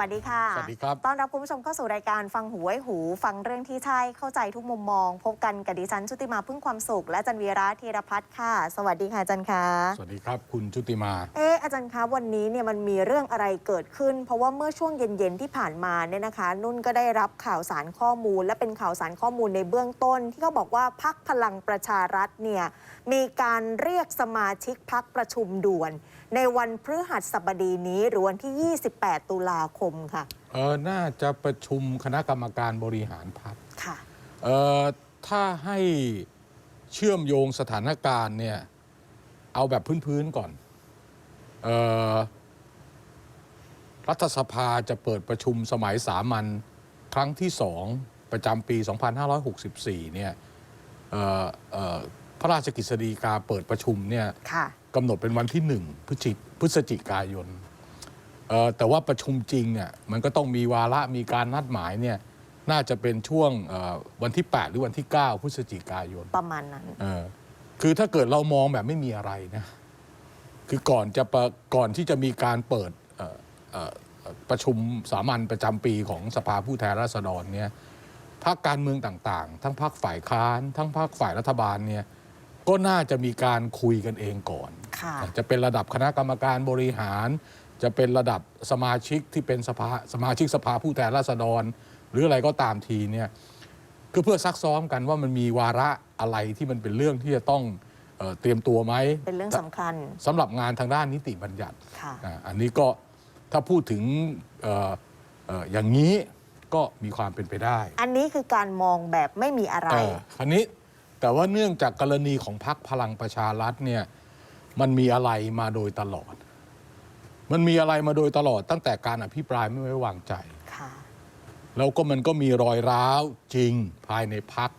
วัสดีค่ะ สวัสดีครับ ต้อนรับคุณผู้ชมเข้าสู่รายการฟังหูไว้หู ฟังเรื่องที่ใช่เข้าใจทุกมุมมอง พบกันกับดิฉันชุติมาพึ่งความสุข และอาจันวีระธีรพัฒน์ค่ะ สวัสดีค่ะอาจันคะสวัสดีครับ คุณชุติมา เอ๊ะอาจารย์คะวันนี้เนี่ยมันมีเรื่องอะไรเกิดขึ้น เพราะว่าเมื่อช่วงเย็นๆที่ผ่านมาเนี่ยนะคะ นุ่นก็ได้รับข่าวสารข้อมูล และเป็นข่าวสารข้อมูลในเบื้องต้น ที่เขาบอกว่าพักพลังประชารัฐเนี่ยมีการเรียกสมาชิกพักประชุมด่วน ในวันพฤหัสบดีนี้หรือวันที่ 28 ตุลาคมค่ะ เออน่าจะประชุมคณะกรรมการบริหารพรรคค่ะ เออถ้าให้เชื่อมโยงสถานการณ์เนี่ย เอาแบบพื้นๆก่อน เออรัฐสภาจะเปิดประชุมสมัยสามัญครั้งที่สองประจำปี 2564 เนี่ยเอ่อเอ่อพ ระราชกฤษฎีกาเปิดประชุมเนี่ยค่ะกำหนดเป็นวันที่หนึ่งพฤศจิพฤศจิกายนเอ่อแต่ว่าประชุมจริงเนี่ยมันก็ต้องมีวาระมีการนัดหมายเนี่ยน่าจะเป็นช่วงเอ่อวันที่ 8 หรือวันที่ 9 พฤศจิกายน ประมาณนั้นเออคือถ้าเกิดเรามองแบบไม่มีอะไรนะคือก่อนจะประก่อนที่จะมีการเปิดเอ่อเอ่อประชุมสามัญประจำปีของสภาผู้แทนราษฎรเนี่ยพรรคการเมืองต่าง ๆ ทั้งพรรคฝ่ายค้าน ทั้งพรรคฝ่ายรัฐบาลเนี่ย ก็น่าจะมีการคุยกันเองก่อน ค่ะ จะเป็นระดับคณะกรรมการบริหาร จะเป็นระดับสมาชิกที่เป็นสภาสมาชิกสภาผู้แทนราษฎร หรืออะไรก็ตามทีเนี่ยก็เพื่อซักซ้อมกันว่ามันมีวาระอะไรที่มันเป็นเรื่องที่จะต้องเอ่อเตรียมตัวไหมเป็นเรื่องสำคัญ สำหรับงานทางด้านนิติบัญญัติ ค่ะ อ่าอันนี้ก็ถ้าพูดถึงเอ่อเอ่ออย่างนี้ก็มีความเป็นไปได้อันนี้คือการมองแบบไม่มีอะไร เออคราวนี้ แต่ว่าเนื่องจากกรณีของพรรคพลังประชารัฐเนี่ยมันมีอะไรมาโดยตลอด มันมีอะไรมาโดยตลอดตั้งแต่การอภิปรายไม่ไว้วางใจ ค่ะ แล้วก็มันก็มีรอยร้าวจริงภายในพัก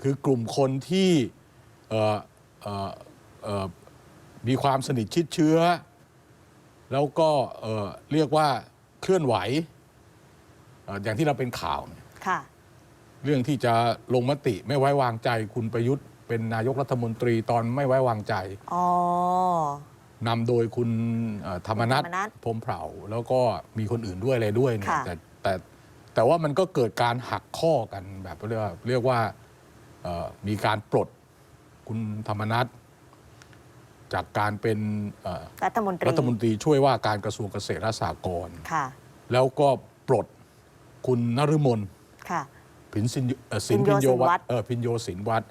คือกลุ่มคนที่เอ่อเอ่อเอ่อมีความสนิทชิดเชื้อ แล้วก็เอ่อเรียกว่าเคลื่อนไหวเอ่ออย่างที่เราเป็นข่าวเนี่ย ค่ะ เรื่องที่จะลงมติไม่ไว้วางใจคุณประยุทธ์ เป็นนายกรัฐมนตรีตอนไม่ไว้วางใจอ๋อ นำโดยคุณเอ่อธรรมนัฐธรรมนัสพรหมเผ่า แล้วก็มีคนอื่นด้วยอะไรด้วยเนี่ยค่ะ แต่แต่แต่ว่ามันก็เกิดการหักข้อกันแบบเรียกว่าเรียกว่าเอ่อมีการปลดคุณธรรมนัฐจากการเป็นเอ่อรัฐมนตรีรัฐมนตรีช่วยว่าการกระทรวงเกษตรและสหกรณ์ ค่ะ แล้วก็ปลดคุณนฤมลค่ะ ผินสินเอ่อสินพิพินนโยโยสินวัวัฒฒน์ น์เออพินโยสินวัฒน์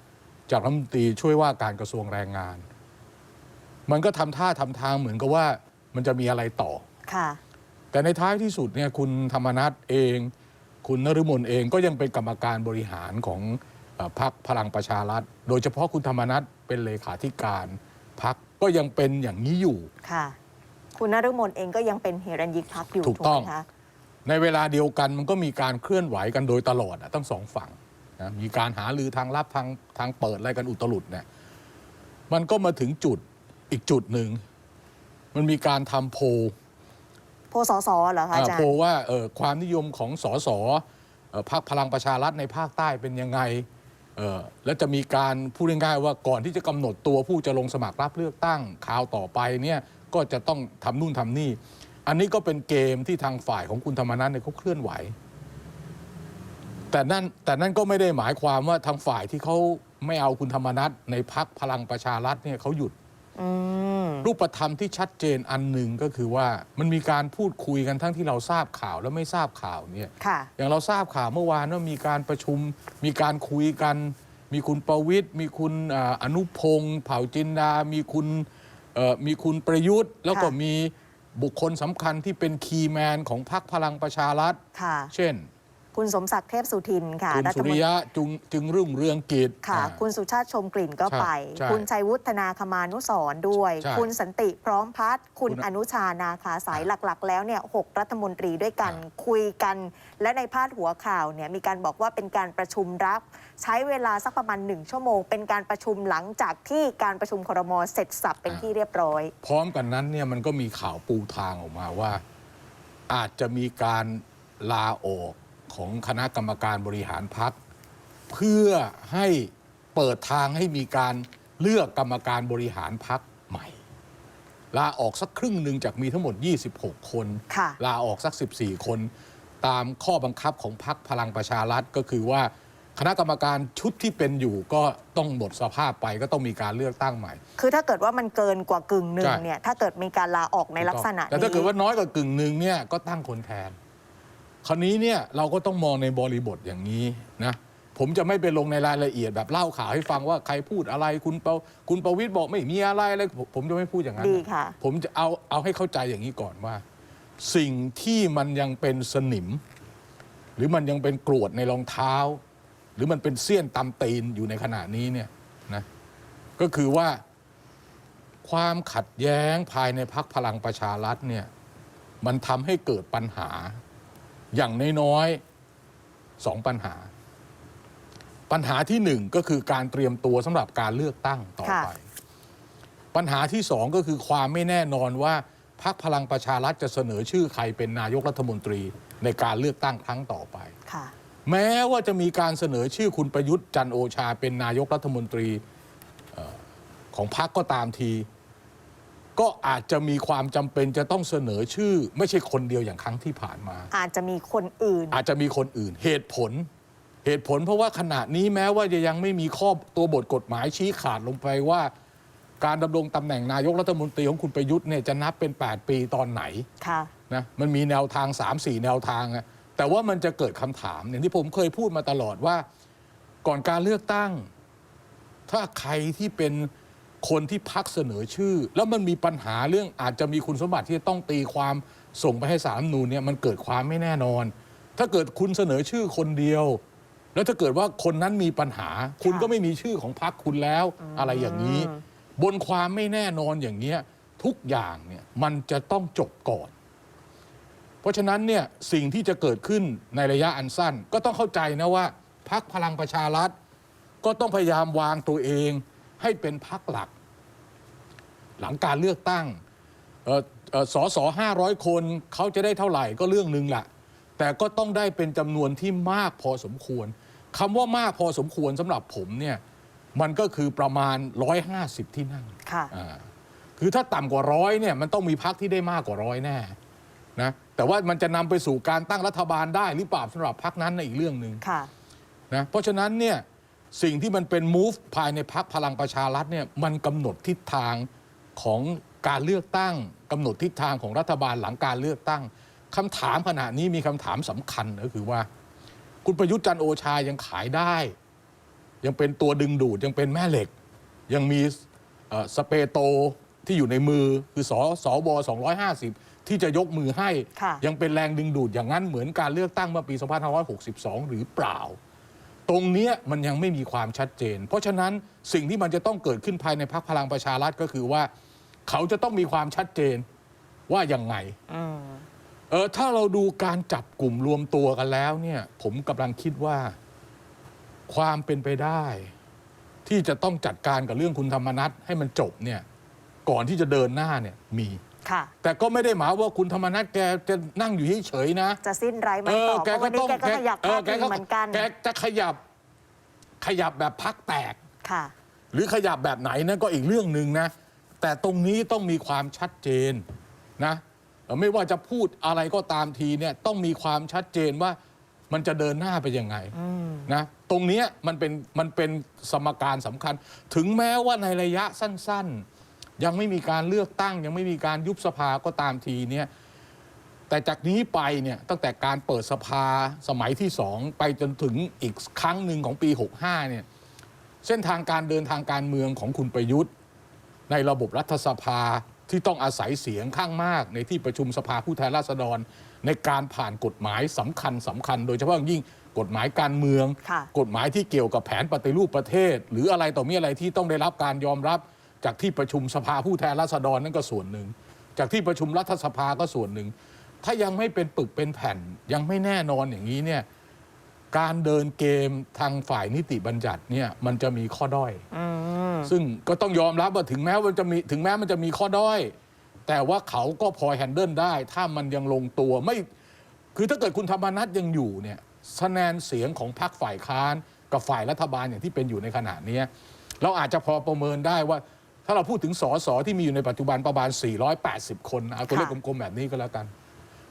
จากรัฐมนตรีช่วยว่าการกระทรวงแรงงาน มันก็ทำท่าทำทางเหมือนกับว่ามันจะมีอะไรต่อ ค่ะ แต่ในท้ายที่สุดเนี่ยคุณธรรมนัฐเอง คุณนฤมลเองก็ยังเป็นกรรมการบริหารของเอ่อพรรคพลังประชารัฐ โดยเฉพาะคุณธรรมนัฐเป็นเลขาธิการพรรคก็ยังเป็นอย่างนี้อยู่ ค่ะ คุณนฤมลเองก็ยังเป็นเฮรัญยิกพักอยู่ถูกต้อง ไหมคะ ในเวลาเดียวกันมันก็มีการเคลื่อนไหวกันโดยตลอดอะทั้งสองฝั่งนะมีการหาลือทางลับทางทางเปิดอะไรกันอุตลุดเนี่ยมันก็มาถึงจุดอีกจุดหนึ่ง มันมีการทำโพลโพสสเหรอคะอาอ่าจารโพลย์ว่าเอ่อความนิยมของสสเอ่อพรรคพลังประชารัฐในภาคใต้เป็นยังไงเอ่อแล้วจะมีการพูดง่ายๆว่าก่อนที่จะกำหนดตัวผู้จะลงสมัครรับเลือกตั้งข่าวต่อไปเนี่ยก็จะต้องทำนู่นทำนี่ อันนี้ก็เป็นเกมที่ทางฝ่ายของคุณธรรมนัฐเนี่ยเขาเคลื่อนไหว แต่นั่นแต่นั่นก็ไม่ได้หมายความว่าทางฝ่ายที่เขาไม่เอาคุณธรรมนัฐในพักพลังประชารัฐเนี่ยเขาหยุดอืมรูปธรรมที่ชัดเจนอันหนึ่งก็คือว่ามันมีการพูดคุยกันทั้งที่เราทราบข่าวและไม่ทราบข่าวเนี่ยค่ะอย่างเราทราบข่าวเมื่อวานว่ามีการประชุม มีการคุยกัน มีคุณประวิทย์มีคุณอ่าอนุพงศ์เผ่าจินดา มีคุณเอ่อมีคุณประยุทธ์ แล้วก็ค่ะมี บุคคลสำคัญที่เป็นคีย์แมนของพรรคพลังประชารัฐค่ะเช่น คุณสมศักดิ์เทพสุทินค่ะคุณรัสุฐมนริตรียะจุงจึงรุ่งเรืองกิจค่ะ อ่า คุณสุชาติชมกลิ่นก็ใช่ไป ใช่คุณชัยวุฒนาคมานุสรณ์ด้วย ใช่คุณสันติพร้อมพัฒน์คุณคุณอนุชานาคาสายอ่าหลักๆ แล้วเนี่ยหกรัฐมนตรีด้วยกันอ่า คุยกัน และในพาดหัวข่าวเนี่ยมีการบอกว่าเป็นการประชุมรับ ใช้เวลาสักประมาณหนึ่งชั่วโมง เป็นการประชุมหลังจากที่การประชุมครมเสร็จสับเป็นที่เรียบร้อย พร้อมกันนั้นเนี่ยมันก็มีข่าวปูทางออกมาว่า อาจจะมีการลาออก ของคณะกรรมการบริหารพักเพื่อให้เปิดทางให้มีการเลือกกรรมการบริหารพักใหม่ลาออกสักครึ่งหนึ่งจากมีทั้งหมด 26 คนค่ะลาออกสัก 14 คน ตามข้อบังคับของพรรคพลังประชารัฐก็คือว่าคณะกรรมการชุดที่เป็นอยู่ก็ต้องหมดสภาพไปก็ต้องมีการเลือกตั้งใหม่ คือถ้าเกิดว่ามันเกินกว่ากึ่งหนึ่งใช่เนี่ยถ้าเกิดมีการลาออกในลักษณะแต่นี้ถ้าเกิดว่าน้อยกว่ากึ่งหนึ่งเนี่ยก็ตั้งคนแทน คราวนี้เนี่ยเราก็ต้องมองในบริบทอย่างนี้นะผมจะไม่ไปลงในรายละเอียดแบบเล่าข่าวให้ฟังว่าใครพูดอะไรคุณเปาคุณประวิตยบอกไม่มีอะไรอะไรผมผมจะไม่พูดอย่างนั้นดีนะค่ะ ผมจะเอาเอาให้เข้าใจอย่างนี้ก่อนว่า สิ่งที่มันยังเป็นสนิม หรือมันยังเป็นกรวดในรองเท้า หรือมันเป็นเสี้ยนตำตีนอยู่ในขณะนี้เนี่ยนะก็คือว่า ความขัดแย้งภายในพักพลังประชารัฐเนี่ยมันทำให้เกิดปัญหา อย่างน้อยๆสองปัญหา ปัญหาที่หนึ่งก็คือการเตรียมตัวสำหรับการเลือกตั้งต่อไปค่ะปัญหาที่สองก็คือความไม่แน่นอนว่าพรรคพลังประชารัฐจะเสนอชื่อใครเป็นนายกรัฐมนตรีในการเลือกตั้งครั้งต่อไปค่ะแม้ว่าจะมีการเสนอชื่อคุณประยุทธ์จันทร์โอชาเป็นนายกรัฐมนตรีเอ่อของพรรคก็ตามที ก็อาจจะมีความจำเป็นจะต้องเสนอชื่อ ไม่ใช่คนเดียวอย่างครั้งที่ผ่านมา อาจจะมีคนอื่น อาจจะมีคนอื่นเหตุผล เหตุผลเพราะว่าขณะนี้แม้ว่าจะยังไม่มีข้อตัวบทกฎหมายชี้ขาดลงไปว่า การดำรงตำแหน่งนายกรัฐมนตรีของคุณประยุทธ์เนี่ยจะนับเป็น 8 ปีตอนไหนค่ะ นะมันมีแนวทาง 3 4 แนวทางอะแต่ว่ามันจะเกิดคำถามอย่างที่ผมเคยพูดมาตลอดว่า ก่อนการเลือกตั้ง ถ้าใครที่เป็น คนที่พักเสนอชื่อ แล้วมันมีปัญหาเรื่องอาจจะมีคุณสมบัติที่จะต้องตีความส่งไปให้สารรัฐธรรมนูนเนี่ยมันเกิดความไม่แน่นอน ถ้าเกิดคุณเสนอชื่อคนเดียว แล้วถ้าเกิดว่าคนนั้นมีปัญหา คุณค่ะก็ไม่มีชื่อของพรรคคุณแล้วอะไรอย่างนี้ บนความไม่แน่นอนอย่างเนี้ยทุกอย่างเนี่ยมันจะต้องจบก่อน เพราะฉะนั้นเนี่ยสิ่งที่จะเกิดขึ้นในระยะอันสั้น ก็ต้องเข้าใจนะว่าพักพลังประชารัฐ ก็ต้องพยายามวางตัวเอง ให้เป็นพักหลัก หลังการเลือกตั้งเอ่อเอ่อสอสอห้าร้อยคนเขาจะได้เท่าไหร่ก็เรื่องหนึ่งแหละแต่ก็ต้องได้เป็นจำนวนที่มากพอสมควรคำว่ามากพอสมควรสำหรับผมเนี่ยมันก็คือประมาณ 150 ที่นั่งค่ะอ่าคือถ้าต่ำกว่าร้อยเนี่ยมันต้องมีพักที่ได้มากกว่าร้อยแน่นะแต่ว่ามันจะนำไปสู่การตั้งรัฐบาลได้หรือเปล่าสำหรับพักนั้นในอีกเรื่องหนึ่งค่ะนะเพราะฉะนั้นเนี่ย สิ่งที่มันเป็น move ภายในพักพลังประชารัฐเนี่ยมันกำหนดทิศทางของการเลือกตั้งกำหนดทิศทางของรัฐบาลหลังการเลือกตั้งคำถามขณะนี้มีคำถามสำคัญก็คือว่า คุณประยุทธ์จันทร์โอชายังขายได้ ยังเป็นตัวดึงดูดยังเป็นแม่เหล็ก ยังมีเอ่อสเปโตที่อยู่ในมือคือสสว250 ที่จะยกมือให้ ค่ะ ยังเป็นแรงดึงดูดอย่างนั้นเหมือนการเลือกตั้งเมื่อปี 2562 หรือเปล่า ตรงเนี้ยมันยังไม่มีความชัดเจน เพราะฉะนั้นสิ่งที่มันจะต้องเกิดขึ้นภายในพรรคพลังประชารัฐก็คือว่า เขาจะต้องมีความชัดเจนว่ายังไงอืมเออถ้าเราดูการจับกลุ่มรวมตัวกันแล้วเนี่ย ผมกำลังคิดว่าความเป็นไปได้ ที่จะต้องจัดการกับเรื่องคุณธรรมนัฐให้มันจบเนี่ย ก่อนที่จะเดินหน้าเนี่ยมี ค่ะ แต่ก็ไม่ได้หมายว่าคุณธรรมนัฐแกจะนั่งอยู่เฉยๆนะ จะสิ้นไร้ไม้เอต่ออแกเพราะก็วันนี้ต้องแกก็ขยับเอท่าอแกทีก็เหมือนกัน แกจะขยับขยับแบบพักแตก ค่ะ หรือขยับแบบไหนนั่นก็อีกเรื่องหนึ่งนะ แต่ตรงนี้ต้องมีความชัดเจนนะเอ่อไม่ว่าจะพูดอะไรก็ตามทีเนี่ยต้องมีความชัดเจนว่ามันจะเดินหน้าไปยังไงนะตรงเนี้ยมันเป็นมันเป็นสมการสำคัญ ถึงแม้ว่าในระยะสั้น ๆ ยังไม่มีการเลือกตั้ง ยังไม่มีการยุบสภาก็ตามทีเนี่ยแต่จากนี้ไปเนี่ยตั้งแต่การเปิดสภาสมัยที่สองไปจนถึงอีกครั้งหนึ่งของปี 65เนี่ยเส้นทางการเดินทางการเมืองของคุณประยุทธ์ ในระบบรัฐสภาที่ต้องอาศัยเสียงข้างมาก ในที่ประชุมสภาผู้แทนราษฎร ในการผ่านกฎหมายสำคัญสำคัญ โดยเฉพาะอย่างยิ่งกฎหมายการเมืองค่ะกฎหมายที่เกี่ยวกับแผนปฏิรูปประเทศ หรืออะไรต่อมีอะไรที่ต้องได้รับการยอมรับ จากที่ประชุมสภาผู้แทนราษฎรนั่นก็ส่วนหนึ่ง จากที่ประชุมรัฐสภาก็ส่วนหนึ่ง ถ้ายังไม่เป็นปึกเป็นแผ่นยังไม่แน่นอนอย่างนี้เนี่ยการเดินเกมทางฝ่ายนิติบัญญัติเนี่ยมันจะมีข้อด้อยอืมซึ่งก็ต้องยอมรับว่าถึงแม้ว่าจะมีถึงแม้มันจะมีข้อด้อย แต่ว่าเขาก็พอแฮนเดิลได้ ถ้ามันยังลงตัวไม่ คือถ้าเกิดคุณธรรมนัฐยังอยู่เนี่ยคะแนนเสียงของพรรคฝ่ายค้าน กับฝ่ายรัฐบาลอย่างที่เป็นอยู่ในขณะเนี้ยเราอาจจะพอประเมินได้ว่า ถ้าเราพูดถึงสสที่มีอยู่ในปัจจุบันประมาณ 480 คนเอาตัวเลขค่ะกลมๆแบบนี้ก็แล้วกัน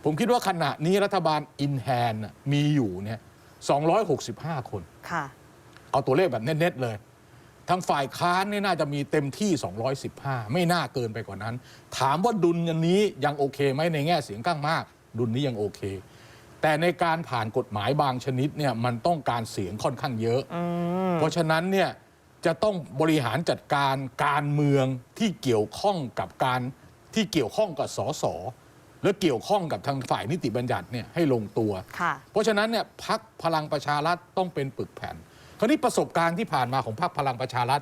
ผมคิดว่าขณะนี้รัฐบาลอินแฮนมีอยู่เนี่ย265 คนค่ะเอาตัวเลขแบบเน็ตๆเลยทางฝ่ายค้านเนี่ยน่าจะมีเต็มที่ 215 ไม่น่าเกินไปกว่านั้น ถามว่าดุลอันนี้ยังโอเคไหมในแง่เสียงข้างมาก ดุลนี้ยังโอเค แต่ในการผ่านกฎหมายบางชนิดเนี่ยมันต้องการเสียงค่อนข้างเยอะ เพราะฉะนั้นเนี่ย จะต้องบริหารจัดการการเมืองที่เกี่ยวข้องกับการที่เกี่ยวข้องกับสสและเกี่ยวข้องกับทางฝ่ายนิติบัญญัติเนี่ยให้ลงตัวค่ะเพราะฉะนั้นเนี่ยพักพลังประชารัฐต้องเป็นปึกแผ่น คราวนี้ประสบการณ์ที่ผ่านมาของพรรคพลังประชารัฐ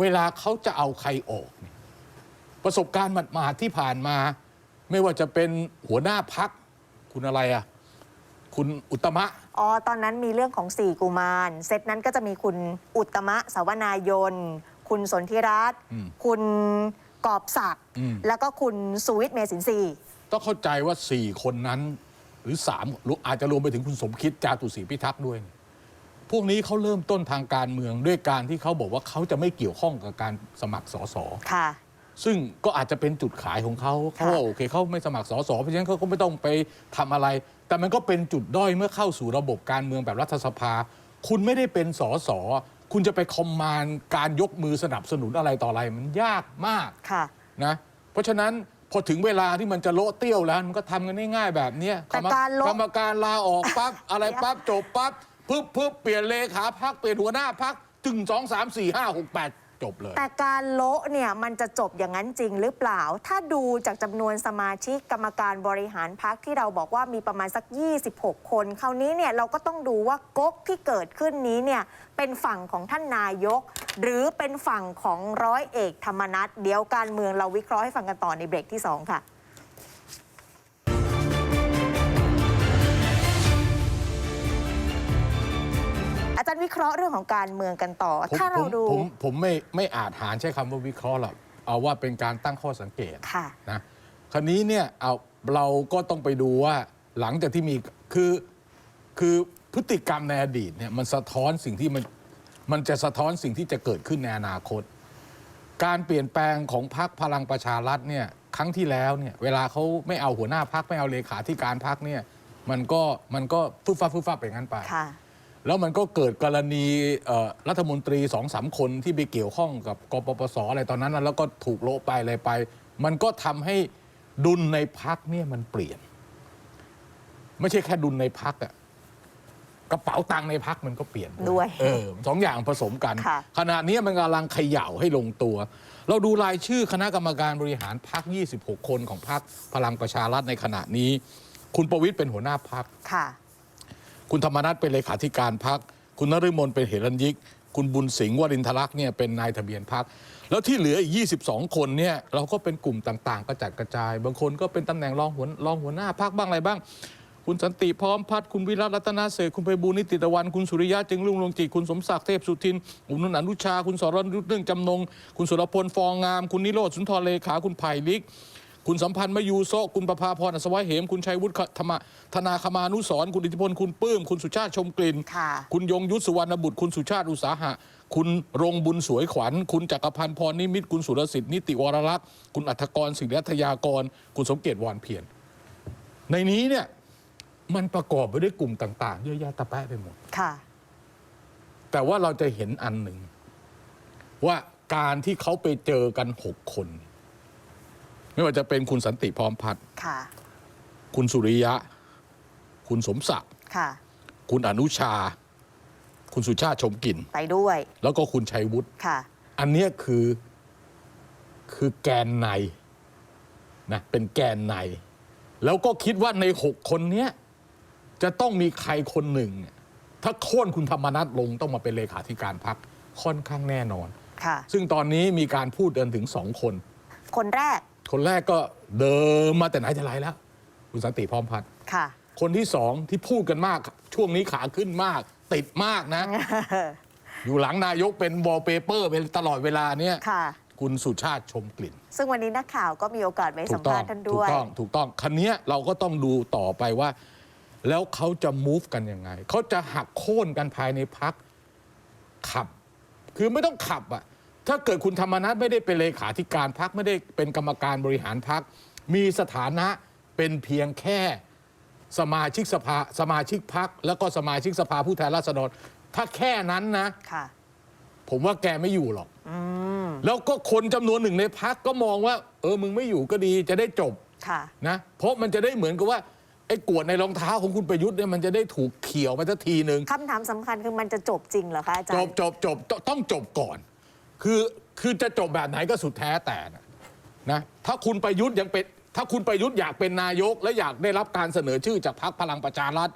เวลาเขาจะเอาใครออกเนี่ยประสบการณ์หมาดๆที่ผ่านมา ไม่ว่าจะเป็นหัวหน้าพักคุณอะไรอะคุณอุตตมะ อ๋อตอนนั้นมีเรื่องของสี่กุมาร เซตนั้นก็จะมีคุณอุตตมะสาวนายน คุณสนธิรัตน์อืมคุณกอบศักดิ์อืม แล้วก็คุณสุวิทย์เมสินทรีย์ต้องเข้าใจว่าสี่คนนั้น หรือสามหรืออาจจะรวมไปถึงคุณสมคิดจาตุศรีพิทักษ์ด้วยพวกนี้เขาเริ่มต้นทางการเมืองด้วยการที่เขาบอกว่าเขาจะไม่เกี่ยวข้องกับการสมัครสสค่ะ ซึ่งก็อาจจะเป็นจุดขายของเขาเขาว่าโอเคเขาไม่สมัครสสเพราะฉะนั้นเขาก็ไม่ต้องไปทำอะไร แต่มันก็เป็นจุดด้อยเมื่อเข้าสู่ระบบการเมืองแบบรัฐสภา คุณไม่ได้เป็นสสคุณจะไปคอมมานด์การยกมือสนับสนุนอะไรต่ออะไรมันยากมากค่ะนะ เพราะฉะนั้นพอถึงเวลาที่มันจะโละเตี้ยวแล้ว มันก็ทำกันง่ายๆแบบเนี้ยแต่การโละ กรรมการลาออกปั๊บ อะไรปั๊บจบปั๊บปึ๊บปึ๊บเปลี่ยนเลขาพักเปลี่ยนหัวหน้าพักจึงสองสามสี่ห้าหกแปด จบเลย แต่การโละเนี่ยมันจะจบอย่างนั้นจริงหรือเปล่า ถ้าดูจากจำนวนสมาชิกกรรมการบริหารพักที่เราบอกว่ามีประมาณสัก 26 คน คราวนี้เนี่ยเราก็ต้องดูว่าก๊กที่เกิดขึ้นนี้เนี่ยเป็นฝั่งของท่านนายก หรือเป็นฝั่งของร้อยเอกธรรมนัฐเดี๋ยวการเมืองเราวิเคราะห์ให้ฟังกันต่อในเบรกที่ 2 ค่ะ อาจารย์วิเคราะห์เรื่องของการเมืองกันต่อ ผมถ้าเราผมดู ผมผมไม่ไม่อาจหารใช้คำว่าวิเคราะห์หรอกเอาว่าเป็นการตั้งข้อสังเกตค่ะ นะคราวนี้เนี่ยเอาเราก็ต้องไปดูว่าหลังจากที่มีคือคือพฤติกรรมในอดีตเนี่ยมันสะท้อนสิ่งที่มันมันจะสะท้อนสิ่งที่จะเกิดขึ้นในอนาคต การเปลี่ยนแปลงของพรรคพลังประชารัฐเนี่ยครั้งที่แล้วเนี่ยเวลาเขาไม่เอาหัวหน้าพรรคไม่เอาเลขาธิการพรรคเนี่ยมันก็มันก็ฟึบฟับฟึบฟับไปงั้นไป ค่ะ แล้วมันก็เกิดกรณีเอ่อรัฐมนตรีสองสามคนที่ไปเกี่ยวข้องกับกปปสอะไรตอนนั้นนะแล้วก็ถูกโละไปอะไรไป มันก็ทำให้ดุลในพักเนี่ยมันเปลี่ยน ไม่ใช่แค่ดุลในพักอะกระเป๋าตังค์ในพักมันก็เปลี่ยนด้วยเออสองอย่างผสมกัน ค่ะ ขณะนี้มันกำลังเขย่าให้ลงตัว เราดูรายชื่อคณะกรรมการบริหารพัก 26 คนของพักพลังประชารัฐในขณะนี้ คุณประวิตยเป็นหัวหน้าพัก ค่ะ คุณธรรมนัฐเป็นเลขาธิการพัก คุณนฤมลเป็นเหรัญยิก คุณบุญสิงห์วรินทรักษ์เนี่ยเป็นนายทะเบียนพัก แล้วที่เหลืออีก 22 คนเนี่ยเราก็เป็นกลุ่มต่างๆ กระจัดกระจาย บางคนก็เป็นตำแหน่งรองหัวรองหัวหน้าพักบ้างอะไรบ้าง คุณสันติพร้อมพัฒน์คุณวิรัตรัตนาเศรษฐ์คุณไพบูลนิติตะวัน คุณสุริยะจึงรุ่งเรืองจิตคุณสมศักดิ์เทพสุทินคุณนุนอนุชา คุณสรนุชเรื่องจำนง คุณสุรพลฟองงาม คุณนิโรธสุนทรเลขาคุณไผ่ลิก คุณสัมพันธ์มยูโซะคุณประภาพรอัศวะเหม คุณชัยวุฒิธรรมะธนาคมานุสรณ์คุณอิทธิพลคุณปื้ม คุณสุชาติชมกลิ่น ค่ะ คุณยงยุทธสุวรรณบุตร คุณสุชาติอุตสาหะ คุณรงบุญสวยขวัญ คุณจักรพันธ์พรนิมิตรคุณสุรสิทธิ์นิติวรรักษ์คุณอัธกรศิริรัตยากร คุณสมเกียรติวอนเพียรในนี้เนี่ยมันประกอบไปด้วยกลุ่มต่างๆเยอะแยะตะแปะไปหมด ค่ะ แต่ว่าเราจะเห็นอันหนึ่งว่าการที่เขาไปเจอกันหกคน ไม่ว่าจะเป็นคุณสันติพร้อมพัฒน์ค่ะ คุณสุริยะ คุณสมศักดิ์ค่ะ คุณอนุชา คุณสุชาติชมกลิ่น ไปด้วย แล้วก็คุณชัยวุฒิค่ะ อันเนี้ยคือคือแกนในนะเป็นแกนใน แล้วก็คิดว่าในหกคนเนี้ยจะต้องมีใครคนหนึ่งเนี่ยถ้าโค่นคุณธรรมนัฐลงต้องมาเป็นเลขาธิการพักค่อนข้างแน่นอน ค่ะ ซึ่งตอนนี้มีการพูดเดินถึงสองคน คนแรก คนแรกก็เดิมมาแต่ไหนแต่ไรแล้ว คุณสันติพร้อมพัฒน์ค่ะ คนที่สองที่พูดกันมาก ช่วงนี้ขาขึ้นมาก ติดมากนะ อยู่หลังนายกเป็นวอลเปเปอร์เป็นตลอดเวลาเนี่ยค่ะ คุณสุชาติชมกลิ่น ซึ่งวันนี้นักข่าวก็มีโอกาสไปถูสัมกต้อภางษณ์ท่านถูด้กวย ต้องถูกต้องคันเนี้ยเราก็ต้องดูต่อไปว่า แล้วเขาจะ move กันยังไง เขาจะหักโค่นกันภายในพักขับ คือไม่ต้องขับอะ ถ้าเกิดคุณธรรมนัฐไม่ได้เป็นเลขาธิการพักไม่ได้เป็นกรรมการบริหารพักมีสถานะเป็นเพียงแค่สมาชิกสภาสมาชิกพักแล้วก็สมาชิกสภาผู้แทนราษฎรถ้าแค่นั้นนะ ค่ะ ผมว่าแกไม่อยู่หรอก อืม แล้วก็คนจำนวนหนึ่งในพักก็มองว่า เออมึงไม่อยู่ก็ดีจะได้จบค่ะ นะเพราะมันจะได้เหมือนกับว่าไอ้กวดในรองเท้าของคุณประยุทธ์เนี่ยมันจะได้ถูกเขี่ยวไปสักทีหนึ่งคำถามสำคัญคือมันจะจบจริงเหรอคะอาจารจย์บจบจบต้องต้องจบก่อน คือคือจะจบแบบไหนก็สุดแท้แต่นะนะถ้าคุณประยุทธ์ยังเป็นถ้าคุณประยุทธ์อยากเป็นนายกและอยากได้รับการเสนอชื่อจากพรรคพลังประชารัฐ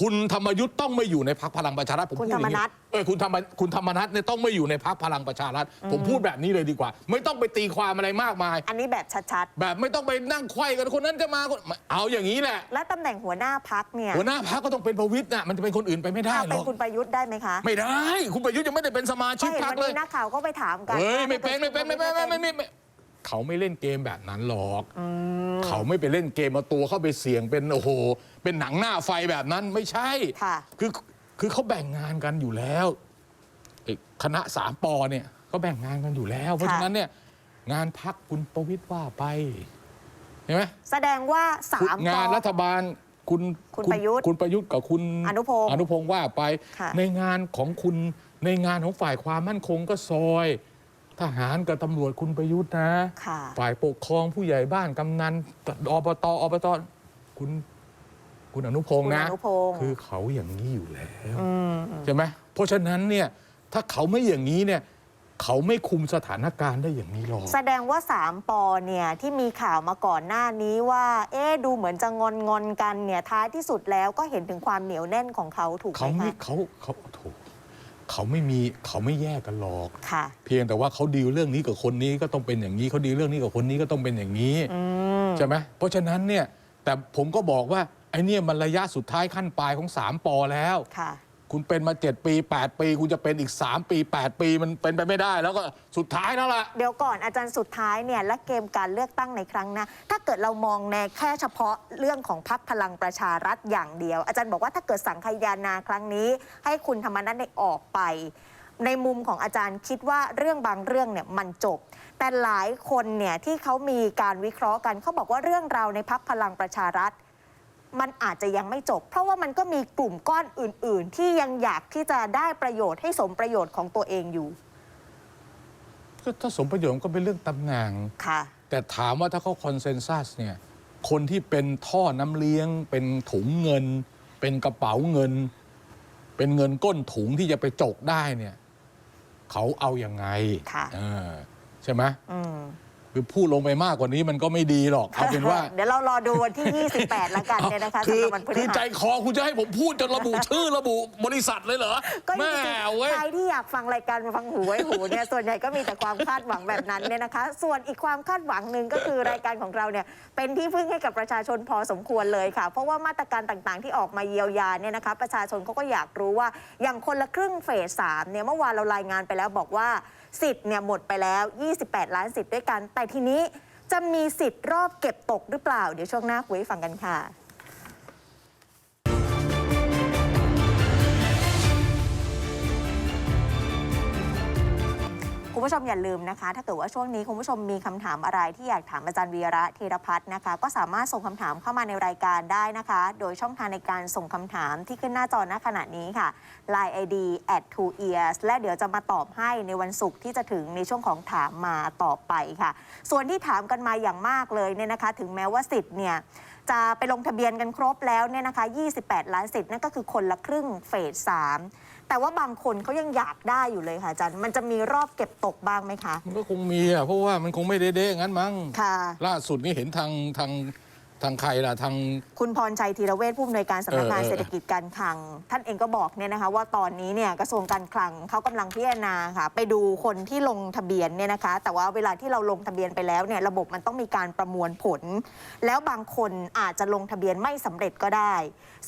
คุณธรรมยุทธ์ต้องไม่อยู่ในพรรคพลังประชารัฐผมคุณพูดอย่างธรรมนัสเออคุณธรรมคุณธรรมนัฐเนี่ยต้องไม่อยู่ในพรรคพลังประชารัฐผมพูดแบบนี้เลยดีกว่า ไม่ต้องไปตีความอะไรมากมาย อันนี้แบบชัดแบบไม่ต้องไปนั่งไขว้กันคนนั้นจะมาคนเอาอย่างนี้แหละๆและตำแหน่งหัวหน้าพักเนี่ยหัวหน้าพรรคก็ต้องเป็นประวิตยนะมันจะเป็นคนอื่นไปไม่ได้ถ้าหรเป็นอกคุณประยุทธ์ได้ไหมคะ ไม่ได้ คุณประยุทธ์ยังไม่ได้เป็นสมาก็ชิกเห็นพรรควันเลนี้ยนักข่าวก็ไปถามกันเฮ้ยว่าไม่เป็นไม่เป็นไม่เป็นไม่ไม่ไม่ไม่ เขาไม่เล่นเกมแบบนั้นหรอก เขาไม่ไปเล่นเกมเอาตัวเข้าไปเสี่ยงเป็นโอ้โห เป็นหนังหน้าไฟแบบนั้นไม่ใช่ค่ะ คือคือเขาแบ่งงานกันอยู่แล้วไอ้คณะสามปอเนี่ยเขาแบ่งงานกันอยู่แล้ว เพราะฉะนั้นเนี่ยงานพักคุณประวิตยว่าไปเห็นไหม แสดงว่าสามงานป รัฐบาลคุณคุณประยุทธ์คุณประยุทธ์กับคุณอนุพงษ์อนุพงษ์ว่าไป ค่ะในงานของคุณในงานของฝ่ายความมั่นคงก็ซอย ทหารกับตำรวจคุณประยุทธ์นะ ค่ะฝ่ายปกครองผู้ใหญ่บ้านกำนันอบตอบตคุณคุณอนุพงษ์คุณนะ อนุพงษ์คือเขาอย่างนี้อยู่แล้วอืมใช่ไหมเพราะฉะนั้นเนี่ยถ้าเขาไม่อย่างนี้เนี่ยเขาไม่คุมสถานการณ์ได้อย่างนี้หรอก แสดงว่าสามปอเนี่ยที่มีข่าวมาก่อนหน้านี้ว่า เอ๊ะดูเหมือนจะงอนงอนๆกันเนี่ยท้ายที่สุดแล้วก็เห็นถึงความเหนียวแน่นของเขาถูกไหเขามไม่คะ เขาเขาถูก เขาไม่มีเขาไม่แยกกันหรอก ค่ะ เพียงแต่ว่าเขาดีลเรื่องนี้กับคนนี้ก็ต้องเป็นอย่างนี้เขาดีลเรื่องนี้กับคนนี้ก็ต้องเป็นอย่างนี้อืมใช่ไหมเพราะฉะนั้นเนี่ยแต่ผมก็บอกว่าไอ้เนี่ยมันระยะสุดท้ายขั้นปลายของ3ปอแล้ว คุณเป็นมา 7 ปี 8 ปี คุณจะเป็นอีก 3 ปี 8 ปีมันเป็นไปไม่ได้ แล้วก็สุดท้ายแล้วล่ะเดี๋ยวก่อนอาจารย์สุดท้ายเนี่ยและเกมการเลือกตั้งในครั้งหนะถ้าเกิดเรามองในแค่เฉพาะเรื่องของพักพลังประชารัฐอย่างเดียว อาจารย์บอกว่าถ้าเกิดสังคายานาครั้งนี้ ให้คุณธรรมนัฐได้ออกไป ในมุมของอาจารย์คิดว่าเรื่องบางเรื่องเนี่ยมันจบ แต่หลายคนเนี่ยที่เขามีการวิเคราะห์กันเขาบอกว่าเรื่องราวในพักพลังประชารัฐ มันอาจจะยังไม่จบ เพราะว่ามันก็มีกลุ่มก้อนอื่น ๆ ที่ยังอยากที่จะได้ประโยชน์ให้สมประโยชน์ของตัวเองอยู่ ก็ถ้าสมประโยชน์ก็เป็นเรื่องตำแหน่ง ค่ะ แต่ถามว่าถ้าเขาคอนเซนแซสเนี่ย คนที่เป็นท่อน้ำเลี้ยง เป็นถุงเงิน เป็นกระเป๋าเงิน เป็นเงินก้นถุงที่จะไปจกได้เนี่ย เขาเอาอยัางไงค่ะ เออใช่ไหม อืม คือพูดลงไปมากกว่านี้มันก็ไม่ดีหรอกเอาเป็นว่า เดี๋ยวเรารอดูวันที่ 28แล้วกันเนี่ยนะคะคืสำหอรับวันพฤคือหัใจสคอคุณจะให้ผมพูดจนระบุชื่อระบุบริษัทเลยเหรอก็จแม่ริงๆเว้ยใครที่อยากฟังรายการฟังหูไว้หูเนี่ยส่วนใหญ่ก็มีแต่ความคาดหวังแบบนั้นเนี่ยนะคะ ส่วนอีกความคาดหวังหนึ่งก็คือรายการของเราเนี่ยเป็นที่พึ่งให้กับประชาชนพอสมควรเลยค่ะ เพราะว่ามาตรการต่างๆ ที่ออกมาเยียวยาเนี่ยนะคะประชาชนเขาก็อยากรู้ว่าอย่างคนละครึ่งเฟสสามเนี่ยเมื่อวานเรารายงานไปแล้วบอกว่า สิทธิ์เนี่ยหมดไปแล้ว 28 ล้านสิทธิ์ด้วยกัน แต่ทีนี้จะมีสิทธิ์รอบเก็บตกหรือเปล่า เดี๋ยวช่วงหน้าคุยให้ฟังกันค่ะ คุณผู้ชมอย่าลืมนะคะ ถ้าเกิดว่าช่วงนี้คุณผู้ชมมีคำถามอะไรที่อยากถามอาจารย์วีระธีรพัฒน์นะคะ ก็สามารถส่งคำถามเข้ามาในรายการได้นะคะ โดยช่องทางในการส่งคำถามที่ขึ้นหน้าจอณขณะนี้ค่ะ Line ID at two ears และเดี๋ยวจะมาตอบให้ในวันศุกร์ที่จะถึงในช่วงของถามมาต่อไปค่ะ ส่วนที่ถามกันมาอย่างมากเลยเนี่ยนะคะ ถึงแม้ว่าสิทธิ์เนี่ยจะไปลงทะเบียนกันครบแล้วเนี่ยนะคะ 28 ล้านสิทธิ์นั่นก็คือคนละครึ่งเฟส3 แต่ว่าบางคนเขายังอยากได้อยู่เลยค่ะอาจารย์ มันจะมีรอบเก็บตกบ้างไหมคะ มันก็คงมีอะเพราะว่ามันคงไม่เด้ๆงั้นมั้งค่ะ ล่าสุดนี่เห็นทางทาง ทางใครล่ะทาง คุณพรชัยธีรเวชผู้อำนวยการสำนักงานเออเออเศรษฐกิจการคลัง ท่านเองก็บอกเนี่ยนะคะ ว่าตอนนี้เนี่ยกระทรวงการคลังเขากำลังพิจารณาค่ะ ไปดูคนที่ลงทะเบียนเนี่ยนะคะ แต่ว่าเวลาที่เราลงทะเบียนไปแล้วเนี่ยระบบมันต้องมีการประมวลผล แล้วบางคนอาจจะลงทะเบียนไม่สำเร็จก็ได้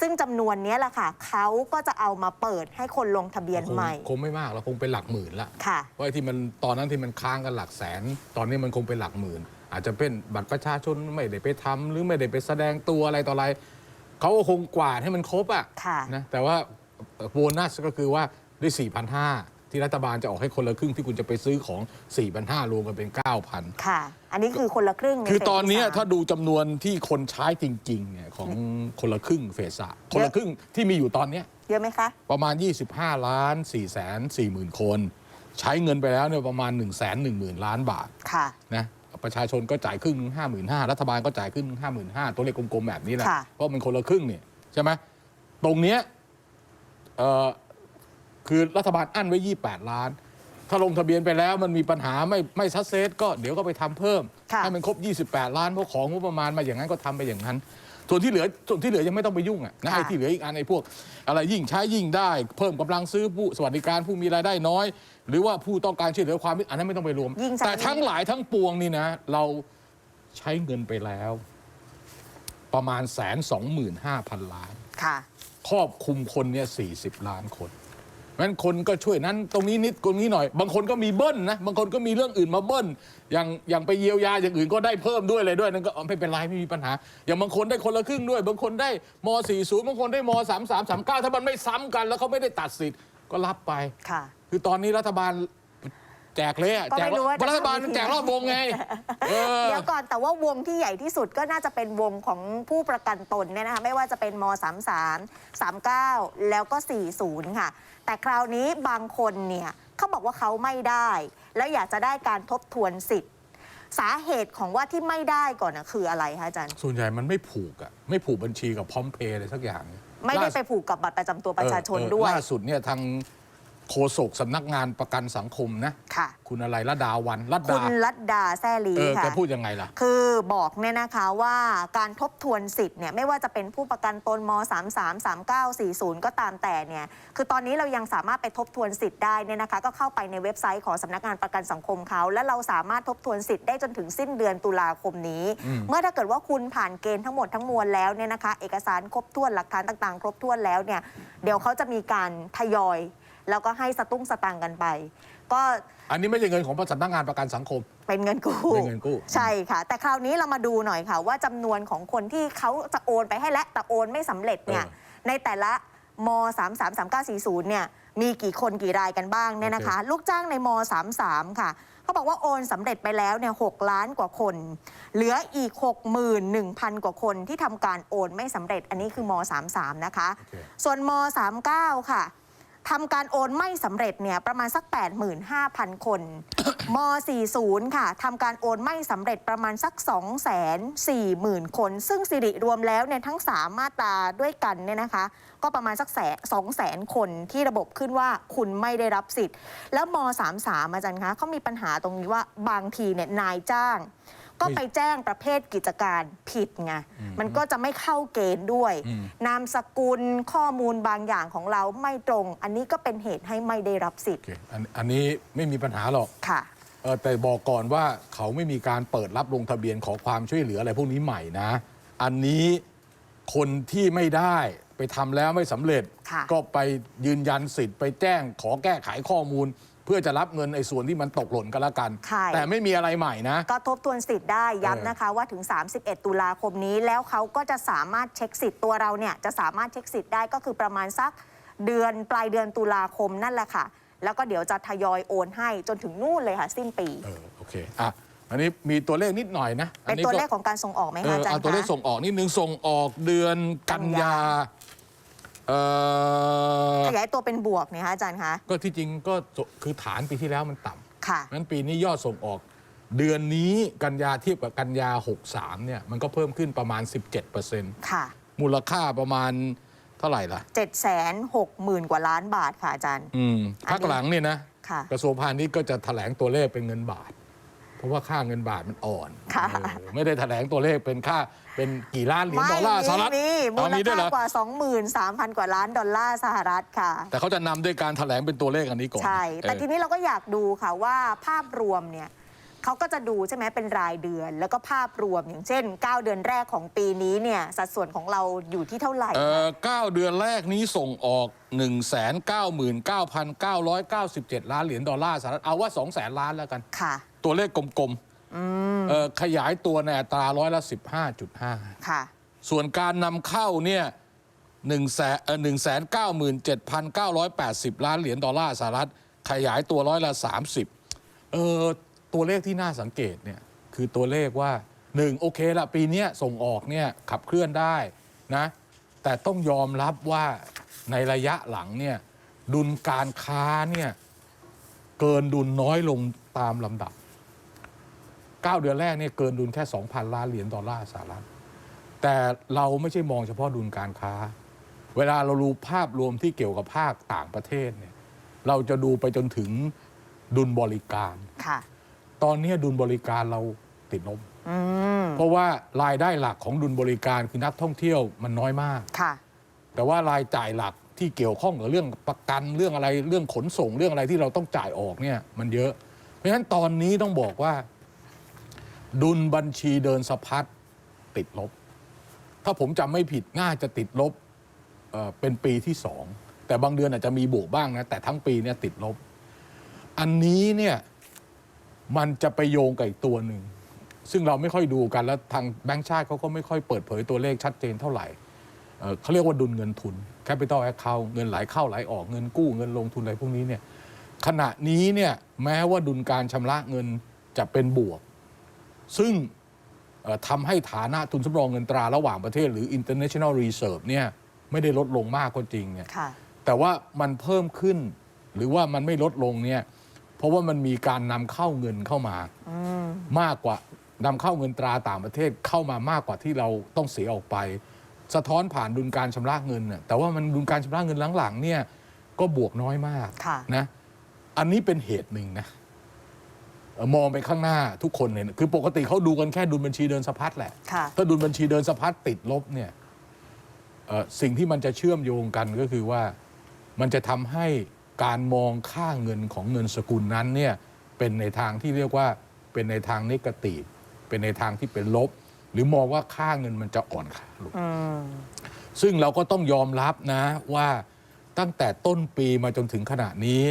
ซึ่งจำนวนเนี้ยแหละค่ะเขาก็จะเอามาเปิดให้คนลงทะเบียนคงใหม่คงไม่มากแล้วคงเป็นหลักหมื่นละค่ะ เพราะไอ้ที่มันตอนนั้นที่มันค้างกันหลักแสน ตอนนี้มันคงเป็นหลักหมื่น อาจจะเป็นบัตรประชาชนไม่ได้ไปทำหรือไม่ได้ไปแสดงตัวอะไรต่ออะไรเขาก็คงกวาดให้มันครบอะค่ะนะแต่ว่าโบนัสก็คือว่าได้4,500 ที่รัฐบาลจะออกให้คนละครึ่งที่คุณจะไปซื้อของ 4 5 0 0รวมกันเป็น 9,000 ค่ะ อันนี้คือคนละครึ่งในคือตอนเนี้ยเฟสที่สมถ้าดูจำนวนที่คนใช้จริงๆเนี่ยของคนละครึ่งเฟสสามคนละครึ่งที่มีอยู่ตอนเนี้ยเยอะไหมคะ ประมาณ 25 ล้าน4แสน4หมื่นคน ใช้เงินไปแล้วเนี่ยประมาณ1นึ่งแสนหนึ่งหมื่นล้านบาท ค่ะนะ ประชาชนก็จ่ายครึ่งห้าหมื่นห้ารัฐบาลก็จ่ายครึ่งห้าหมื่นห้าตัวเลขกลมๆแบบนี้แหละค่ะ เพราะมันคนละครึ่งเนี่ยใช่ไหมตรงเนี้ยเอ่อคือรัฐบาลอั้นไว้ 28 ล้าน ถ้าลงทะเบียนไปแล้วมันมีปัญหาไม่ไม่ซัดเซตก็เดี๋ยวก็ไปทำเพิ่ม ค่ะ ให้มันครบ 28 ล้านเพราะของงบประมาณมาอย่างนั้นก็ทำไปอย่างนั้น ส่วนที่เหลือส่วนที่เหลือยังไม่ต้องไปยุ่งอะนะค่ะไอ้ที่เหลืออีกอันไอ้พวก อะไรยิ่งใช้ยิ่งได้ เพิ่มกำลังซื้อผู้สวัสดิการผู้มีรายได้น้อย หรือว่าผู้ต้องการช่วยเหลือความอันนั้นไม่ต้องไปรวม ยิ่งใช้แต่ทั้งหลายทั้งปวงนี่นะ เราใช้เงินไปแล้ว ประมาณแสนสองหมื่นห้าพันล้าน ค่ะ ครอบคลุมคนเนี่ยสี่สิบล้านคนเพราะฉะนั้นคนก็ช่วยนั้นตรงนี้นิดตรงนี้หน่อย บางคนก็มีเบิ้ลนะ บางคนก็มีเรื่องอื่นมาเบิ้ล อย่างอย่างไปเยียวยาอย่างอื่นก็ได้เพิ่มด้วยเลยด้วย นั่นก็ไม่เป็นไรไม่มีปัญหา อย่างบางคนได้คนละครึ่งด้วย บางคนได้ม .40 บางคนได้ม .33 39 ถ้ามันไม่ซ้ำกันแล้วเขาไม่ได้ตัดสิทธิ์ก็รับไป ค่ะ คือตอนนี้รัฐบาลแจกเละก็แจไม่กรู้ว่าจะรัฐบาลทำวิธีแจกรอบวงไงเออ เดี๋ยวก่อนแต่ว่าวงที่ใหญ่ที่สุดก็น่าจะเป็นวงของผู้ประกันตนเนี่ยนะคะไม่ว่าจะเป็นม 33 39 แล้วก็ 40 ค่ะ แต่คราวนี้บางคนเนี่ยเขาบอกว่าเขาไม่ได้ แล้วอยากจะได้การทบทวนสิทธิ์ สาเหตุของว่าที่ไม่ได้ก่อนนะคืออะไรคะอาจารย์ส่วนใหญ่มันไม่ผูกอะไม่ผูกบัญชีกับพร้อมเพย์อะไรสักอย่างไม่ได้ล่าสุไปผูกกับบัตรประจำตัวประชาชนเออเออด้วย ล่าสุดเนี่ยทาง โฆษกสำนักงานประกันสังคมนะค่ะ คุณอะไรระดาวันรัดคุดาณรัตดาแซ่ลีเออแกค่ะพูดยังไงล่ะ คือบอกเนี่ยนะคะว่าการทบทวนสิทธิ์เนี่ยไม่ว่าจะเป็นผู้ประกันตนม 33 39 40 ก็ตามแต่เนี่ยคือตอนนี้เรายังสามารถไปทบทวนสิทธิ์ได้เนี่ยนะคะ ก็เข้าไปในเว็บไซต์ของสำนักงานประกันสังคมเขา และเราสามารถทบทวนสิทธิ์ได้จนถึงสิ้นเดือนตุลาคมนี้ อืม เมื่อถ้าเกิดว่าคุณผ่านเกณฑ์ทั้งหมดทั้งมวลแล้วเนี่ยนะคะ เอกสารครบถ้วนหลักฐานต่างๆ ครบถ้วนแล้วเนี่ยเดี๋ยวเขาจะมีการทยอย แล้วก็ให้สตุ้งสตางค์กันไป ก็อันนี้ไม่ใช่เงินของสำนักงานประกันสังคม เป็นเงินกู้เป็นเงินกู้ ใช่ค่ะ แต่คราวนี้เรามาดูหน่อยค่ะ ว่าจำนวนของคนที่เขาจะโอนไปให้และแต่โอนไม่สำเร็จเนี่ยเออในแต่ละม 33 3940 เนี่ยมีกี่คนกี่รายกันบ้างเนี่ยนะคะ ลูกจ้างในม 33 ค่ะ เขาบอกว่าโอนสำเร็จไปแล้วเนี่ย6ล้านกว่าคน เหลืออีก 61,000 กว่าคนที่ทำการโอนไม่สำเร็จอันนี้คือม 33 นะคะโอเคส่วนม 39 ค่ะ ทำการโอนไม่สำเร็จเนี่ยประมาณสัก 85,000 คนม 40 ค่ะทำการโอนไม่สำเร็จประมาณสัก 240,000 คน ซึ่งสิริรวมแล้วเนี่ยทั้ง 3 มาตราด้วยกันเนี่ยนะคะ ก็ประมาณสักแสนสองแสนคนที่ระบบขึ้นว่าคุณไม่ได้รับสิทธิ์ แล้วม 33 อาจารย์คะเขามีปัญหาตรงนี้ว่าบางทีเนี่ยนายจ้าง ก็ไปแจ้งประเภทกิจการผิดไงมันก็จะไม่เข้าเกณฑ์ด้วยอืมนามสกุลข้อมูลบางอย่างของเราไม่ตรง อันนี้ก็เป็นเหตุให้ไม่ได้รับสิทโอธิ์เคอันอันนี้ไม่มีปัญหาหรอกค่ะเออแต่บอกก่อนว่าเขาไม่มีการเปิดรับลงทะเบียนขอความช่วยเหลืออะไรพวกนี้ใหม่นะ อันนี้คนที่ไม่ได้ไปทำแล้วไม่สำเร็จค่ะก็ไปยืนยันสิทธิ์ไปแจ้งขอแก้ไขข้อมูล เพื่อจะรับเงินไอ้ส่วนที่มันตกหล่นก็แล้วกันใช่แต่ไม่มีอะไรใหม่นะ ก็ทบทวนสิทธิ์ได้เออ ย้ำนะคะว่าถึง 31 ตุลาคมนี้ แล้วเขาก็จะสามารถเช็คสิทธิ์ตัวเราเนี่ยจะสามารถเช็คสิทธิ์ได้ก็คือประมาณสักเดือนปลายเดือนตุลาคมนั่นแหละค่ะ แล้วก็เดี๋ยวจะทยอยโอนให้จนถึงนู่นเลยค่ะ สิ้นปี เออโอเคอะอันนี้มีตัวเลขนิดหน่อยนะอัเป็นนี้ตัวก็เลขของการส่งออกไหมเอคะออาจารเอาย์ตัวเลขคะ ส่งออกนิดนึงส่งออกเดือนกันยา เออขยายตัวเป็นบวกเนี่ยคะอาจารย์คะก็ที่จริงก็คือฐานปีที่แล้วมันต่ำค่ะงั้นปีนี้ยอดส่งออก เดือนนี้กันยาเทียบกับกันยา 63เนี่ยมันก็เพิ่มขึ้นประมาณ 17%ค่ะมูลค่าประมาณเท่าไหร่ล่ะ7 6 0 0 0 0กว่าล้านบาทค่ะอาจารย์ อืมอันนี้พักหลังเนี่ยนะ ค่ะ กระทรวงพาณิชย์ก็จะแถลงตัวเลขเป็นเงินบาท เพราะว่าค่าเงินบาทมันอ่อนค่ะ เออไม่ได้แถลงตัวเลขเป็นค่า เป็นกี่ล้านเหรียญดอลลาร์สหรัฐมีมูเอาลมีด้วยเหรค่าอกว่า 23,000 กว่าล้านดอลลาร์สหรัฐค่ะ แต่เขาจะนำด้วยการแถลงเป็นตัวเลขอันนี้ก่อน ใช่ แต่เออทีนี้เราก็อยากดูค่ะว่าภาพรวมเนี่ยเขาก็จะดูใช่ไหมเป็นรายเดือน แล้วก็ภาพรวมอย่างเช่น 9 เดือนแรกของปีนี้เนี่ยสัดส่วนของเราอยู่ที่เท่าไหร่เออเก้าเดือนแรกนี้ส่งออก1 9 9 9 9 7 ล้านเหรียญดอลลาร์สหรัฐเอาว่า 2 0 0 0 0ล้านแล้วกัน ค่ะ ตัวเลขกลมๆ เออขยายตัวในอัตราร้อยละ 15.5 ค่ะ ส่วนการนำเข้าเนี่ย1แสนเออ1 9 7 9 8 0ล้านเหรียญดอลลาร์สหรัฐ ขยายตัวร้อยละ30เออตัวเลขที่น่าสังเกตเนี่ยคือตัวเลขว่าหนึ่งโอเคละปีเนี้ยส่งออกเนี่ยขับเคลื่อนได้นะ แต่ต้องยอมรับว่าในระยะหลังเนี่ยดุลการค้าเนี่ยเกินดุลน้อยลงตามลำดับ 9 เดือนแรกเนี่ยเกินดุลแค่ 2,000 ล้านเหรียญดอลลาร์สหรัฐ แต่เราไม่ใช่มองเฉพาะดุลการค้า เวลาเราดูภาพรวมที่เกี่ยวกับภาคต่างประเทศเนี่ยเราจะดูไปจนถึงดุลบริการค่ะ ตอนนี้ดุลบริการเราติดลบอืมเพราะว่ารายได้หลักของดุลบริการคือนักท่องเที่ยวมันน้อยมากค่ะ แต่ว่ารายจ่ายหลักที่เกี่ยวข้องกับเรื่องประกันเรื่องอะไรเรื่องขนส่งเรื่องอะไรที่เราต้องจ่ายออกเนี่ยมันเยอะ เพราะฉะนั้นตอนนี้ต้องบอกว่า ดุลบัญชีเดินสะพัดติดลบ ถ้าผมจำไม่ผิดน่าจะติดลบเเป็นปีที่สองแต่บางเดือนอาจจะมีบวกบ้างนะแต่ทั้งปีเนี่ยติดลบ อันนี้เนี่ยมันจะไปโยงกับอีกตัวหนึ่ง ซึ่งเราไม่ค่อยดูกันแล้วทางแบงก์ชาติเขาก็ไม่ค่อยเปิดเผยตัวเลขชัดเจนเท่าไหร่เเขาเรียกว่าดุลเงินทุน capital account เงินไหลเข้าไหลออกเงินกู้เงินลงทุนอะไรพวกนี้เนี่ยขณะนี้เนี่ยแม้ว่าดุลการชำระเงินจะเป็นบวก ซึ่งเอ่อทำให้ฐานะทุนสำรองเงินตราระหว่างประเทศหรือ international reserve เนี่ยไม่ได้ลดลงมากก็จริงเนี่ยค่ะแต่ว่ามันเพิ่มขึ้น หรือว่ามันไม่ลดลงเนี่ยเพราะว่ามันมีการนำเข้าเงินเข้ามาอืมมากกว่านำเข้าเงินตราต่างประเทศเข้ามามากกว่าที่เราต้องเสียออกไป สะท้อนผ่านดุลการชำระเงินน่ะแต่ว่ามันดุลการชำระเงินหลังๆเนี่ยก็บวกน้อยมากค่ะนะอันนี้เป็นเหตุหนึ่งนะเอ่อ มองไปข้างหน้าทุกคนเนี่ยคือปกติเขาดูกันแค่ดุลบัญชีเดินสะพัดแหละค่ะ ถ้าดุลบัญชีเดินสะพัดติดลบเนี่ยเอ่อสิ่งที่มันจะเชื่อมโยงกันก็คือว่ามันจะทำให้การมองค่าเงินของเงินสกุลนั้นเนี่ยเป็นในทางที่เรียกว่าเป็นในทางนิกตีเป็นในทางที่เป็นลบ หรือมองว่าค่าเงินมันจะอ่อนค่าลง อืม ซึ่งเราก็ต้องยอมรับนะว่าตั้งแต่ต้นปีมาจนถึงขณะนี้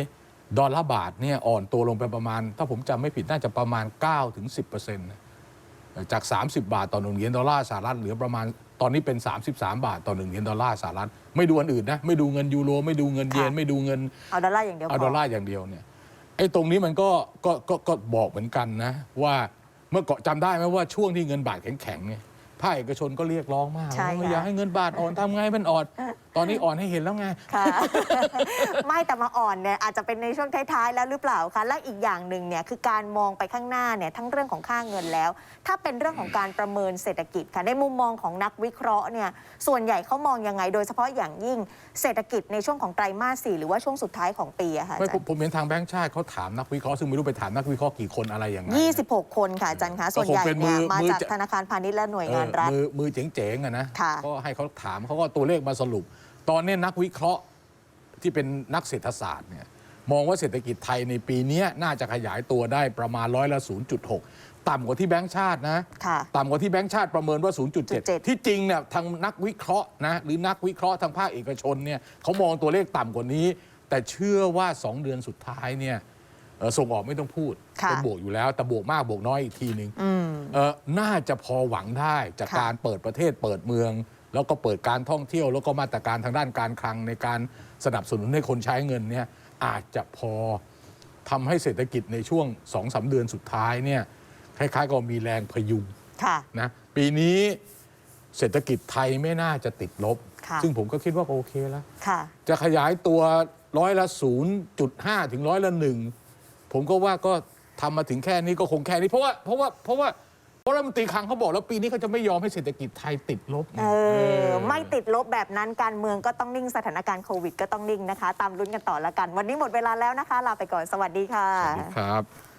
ดอลลาร์บาทเนี่ยอ่อนตัวลงไปประมาณ ถ้าผมจำไม่ผิดน่าจะประมาณ 9-10%ถึง10%นะจาก 30 บาทต่อหนึ่งเหรียญดอลลาร์สหรัฐเหลือประมาณตอนนี้เป็น 33 บาทต่อหนึ่งเหรียญดอลลาร์สหรัฐไม่ดูอันอื่นนะไม่ดูเงินยูโรไม่ดูเงินเยนค่ะไม่ดูเงินเอาดอลลาร์อย่างเดียวเอาพดอลลาร์อย่างเดียวเนี่ยไอ้ตรงนี้มันก็ก็ก็ก็บอกเหมือนกันนะว่าเมื่อก่อนจำได้ไหมว่าช่วงที่เงินบาทแข็งๆเนี่ยภาคเอกชนก็เรียกร้องมากใช่ว่าค่ะอยากให้เงินบาทอ่อนทำไงมันอ่อน ตอนนี้อ่อนให้เห็นแล้วไง ค่ะ ไม่แต่มาอ่อนเนี่ยอาจจะเป็นในช่วงท้ายๆแล้วหรือเปล่าคะและอีกอย่างหนึ่งเนี่ยคือการมองไปข้างหน้าเนี่ยทั้งเรื่องของค่าเงินแล้ว ถ้าเป็นเรื่องของการประเมินเศรษฐกิจค่ะในมุมมองของนักวิเคราะห์เนี่ยส่วนใหญ่เขามองยังไง โดยเฉพาะอย่างยิ่งเศรษฐกิจในช่วงของไตรมาสสี่หรือว่าช่วงสุดท้ายของปีอะค่ะอาไม่จาผรมย์ผมเห็นทางแบงก์ชาติเขาถามนักวิเคราะห์ซึ่งไม่รู้ไปถามนักวิเคราะห์กี่คนอะไรอย่างไงนะ26 คนค่ะอาจารย์คะส่วนใหญ่ก็คงเป็นมืเนี่ยอมามือจากจะ ธนาคารพาณิชย์และหน่วยงานรัฐ เออมือมือเจ๋งๆอะนะค่ะ ก็ให้เขาถามเขาก็ตัวเลขมาสรุป ตอนนี้นักวิเคราะห์ที่เป็นนักเศรษฐศาสตร์เนี่ยมองว่าเศรษฐกิจไทยในปีเนี้ยน่าจะขยายตัวได้ประมาณร้อยละ 0.6 ต่ำกว่าที่แบงก์ชาตินะค่ะต่ำกว่าที่แบงก์ชาติประเมินว่า0.7 0.7 ที่จริงเนี่ยทางนักวิเคราะห์นะหรือนักวิเคราะห์ทางภาคเอกชนเนี่ยเขามองตัวเลขต่ำกว่านี้ แต่เชื่อว่า 2 เดือนสุดท้ายเนี่ยเอ่อส่งออกไม่ต้องพูดค่ะเป็นบวกอยู่แล้ว แต่บวกมากบวกน้อยอีกทีหนึ่งอืมเออน่าจะพอหวังได้จากค่ะการเปิดประเทศเปิดเมือง แล้วก็เปิดการท่องเที่ยว แล้วก็มาตรการทางด้านการคลังในการสนับสนุนให้คนใช้เงินเนี่ยอาจจะพอทำให้เศรษฐกิจในช่วง2อสเดือนสุดท้ายเนี่ยคล้ายๆกับมีแรงพยุงค่ะนะปีนี้เศรษฐกิจไทยไม่น่าจะติดลบค่ะซึ่งผมก็คิดว่าก็โอเคแล้วค่ะจะขยายตัวร้อยละ 0.5 ถึงร้อยละหนึ่งผมก็ว่าก็ทำมาถึงแค่นี้ก็คงแค่นี้เพราะว่าเพราะว่าเพราะว่า เพราะรัฐมนตรีคลังเขาบอกแล้วปีนี้เขาจะไม่ยอมให้เศรษฐกิจไทยติดลบไงเอเอออไม่ติดลบแบบนั้นการเมืองก็ต้องนิ่งสถานการณ์โควิดก็ต้องนิ่งนะคะ ตามลุ้นกันต่อละกัน วันนี้หมดเวลาแล้วนะคะ ลาไปก่อนสวัสดีค่ะ สวัสดีครับ